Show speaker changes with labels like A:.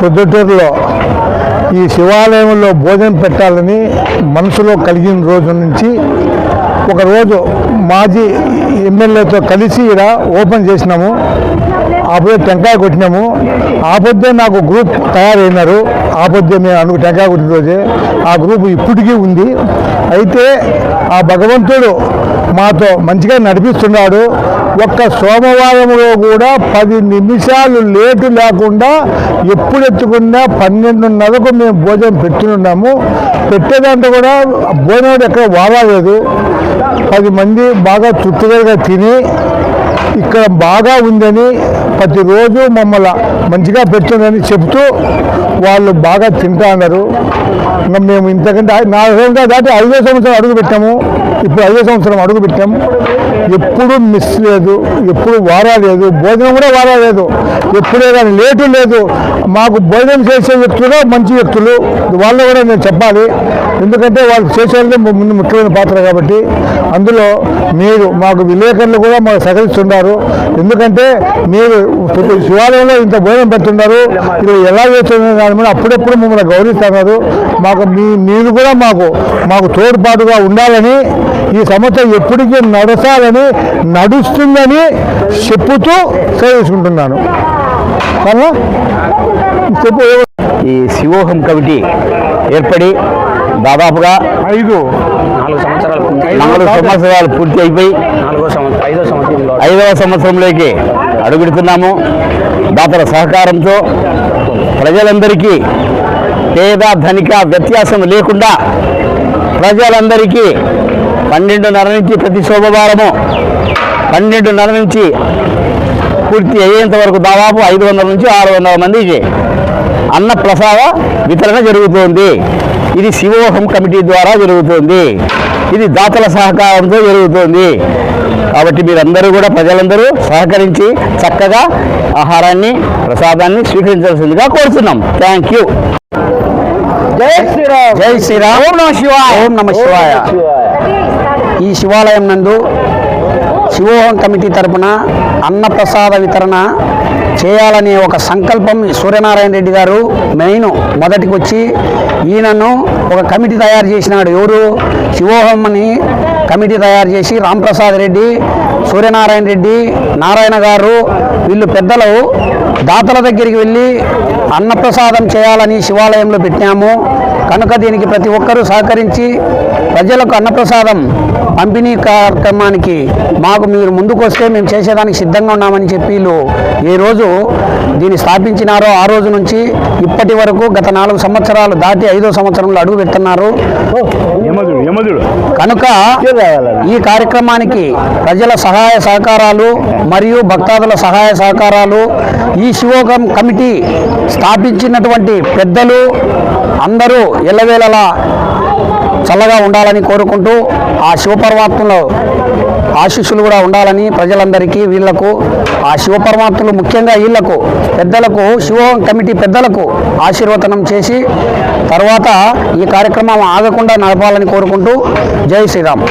A: పొద్దుటూరులో ఈ శివాలయంలో భోజనం పెట్టాలని మనసులో కలిగిన రోజు నుంచి ఒకరోజు మాజీ ఎమ్మెల్యేతో కలిసి ఇక్కడ ఓపెన్ చేసినాము. ఆ పొద్దు టెంకాయ కొట్టినాము. ఆ పొద్దే నాకు గ్రూప్ తయారైనారు. ఆ పొద్దే మేము అనుకు టెంకాయ కొట్టిన రోజే. ఆ గ్రూప్ ఇప్పటికీ ఉంది. అయితే ఆ భగవంతుడు మాతో మంచిగా నడిపిస్తున్నాడు. ఒక్క సోమవారంలో కూడా పది నిమిషాలు లేటు లేకుండా ఎప్పుడు ఎత్తుకున్నా పన్నెండున్నరకు మేము భోజనం పెట్టున్నాము పెట్టేదాంట్లో కూడా భోజనం ఎక్కడ వాడలేదు. పది మంది బాగా తృప్తిగా తిని ఇక్కడ బాగా ఉందని ప్రతిరోజు మమ్మల్ని మంచిగా పెడుతుందని చెబుతూ వాళ్ళు బాగా తింటా అన్నారు. ఇంకా మేము ఇంతకంటే నాలుగు దాటి ఐదో సంవత్సరం అడుగు పెట్టాము. ఇప్పుడు ఐదో సంవత్సరం అడుగు పెట్టాం. ఎప్పుడు మిస్ లేదు ఎప్పుడు వారా లేదు భోజనం కూడా వారా లేదు. ఎప్పుడే కానీ లేటు లేదు. మాకు భోజనం చేసే వ్యక్తులు మంచి వ్యక్తులు వాళ్ళు కూడా నేను చెప్పాలి. ఎందుకంటే వాళ్ళు చేసేది ముందు ముఖ్యమైన పాత్ర కాబట్టి. అందులో మీరు మాకు విలేకరులు కూడా మాకు సహకరిస్తున్నారు ఎందుకంటే మీరు ప్రతి శివాలయంలో ఇంత భోజనం పెడుతున్నారు. ఇది ఎలా చేస్తున్నారు అప్పుడప్పుడు మమ్మల్ని గౌరవిస్తున్నారు. మాకు మీ మీరు కూడా మాకు మాకు తోడ్పాటుగా ఉండాలని ఈ సంవత్సరం ఎప్పటికీ నడసాలని నడుస్తుందని చెప్పుతూ సేవించుకుంటున్నాను? చెప్పు.
B: ఈ శివోహం కమిటీ ఏర్పడి దాదాపుగా
A: ఐదు.
C: నాలుగు సంవత్సరాలు పూర్తి
B: నాలుగు సంవత్సరాలు పూర్తి అయిపోయి
C: నాలుగో సంవత్సరం ఐదో సంవత్సరంలో.
B: ఐదవ సంవత్సరంలోకి అడుగుడుతున్నాము. దాతల సహకారంతో ప్రజలందరికీ పేద ధనిక వ్యత్యాసం లేకుండా ప్రజలందరికీ పన్నెండున్నర నుంచి ప్రతి సోమవారము పన్నెండున్నర నుంచి పూర్తి అయ్యేంత వరకు దాదాపు ఐదు వందల నుంచి ఆరు వందల మందికి అన్న ప్రసాద వితరణ జరుగుతోంది. ఇది శివోహం కమిటీ ద్వారా జరుగుతోంది. ఇది దాతల సహకారంతో జరుగుతోంది. కాబట్టి మీరందరూ కూడా ప్రజలందరూ సహకరించి చక్కగా ఆహారాన్ని ప్రసాదాన్ని స్వీకరించాల్సిందిగా కోరుతున్నాం. థ్యాంక్ యూ జై శ్రీరామ్. జై శ్రీరామ్. ఓం నమ శివాయ. ఓం నమ శివాయ. ఈ శివాలయం నందు శివోహం కమిటీ తరపున అన్నప్రసాద వితరణ చేయాలనే ఒక సంకల్పం సూర్యనారాయణ రెడ్డి గారు మెయిన్ మొదటికి వచ్చి ఈయనను ఒక కమిటీ తయారు చేసినాడు. ఎవరు? శివోహం అని కమిటీ తయారు చేసి రాంప్రసాద్ రెడ్డి సూర్యనారాయణ రెడ్డి నారాయణ గారు వీళ్ళు పెద్దలు దాతల దగ్గరికి వెళ్ళి అన్నప్రసాదం చేయాలని శివాలయంలో పెట్టాము. కనుక దీనికి ప్రతి ఒక్కరూ సహకరించి ప్రజలకు అన్నప్రసాదం పంపిణీ కార్యక్రమానికి మాకు మీరు ముందుకు వస్తే మేము చేసేదానికి సిద్ధంగా ఉన్నామని చెప్పి వీళ్ళు ఏ రోజు దీన్ని స్థాపించినారో ఆ రోజు నుంచి ఇప్పటి వరకు గత నాలుగు సంవత్సరాలు దాటి ఐదో సంవత్సరంలో అడుగు పెడుతున్నారు. కనుక ఈ కార్యక్రమానికి ప్రజల సహాయ సహకారాలు మరియు భక్తాదుల సహాయ సహకారాలు ఈ శివోగం కమిటీ స్థాపించినటువంటి పెద్దలు అందరూ ఎల్లవేళలా చల్లగా ఉండాలని కోరుకుంటూ ఆ శివపరమాత్మలో ఆశీస్సులు కూడా ఉండాలని ప్రజలందరికీ వీళ్ళకు ఆ శివపరమాత్మలు ముఖ్యంగా వీళ్ళకు పెద్దలకు శివం కమిటీ పెద్దలకు ఆశీర్వచనం చేసి తర్వాత ఈ కార్యక్రమం ఆగకుండా నడపాలని కోరుకుంటూ జై శ్రీరామ్.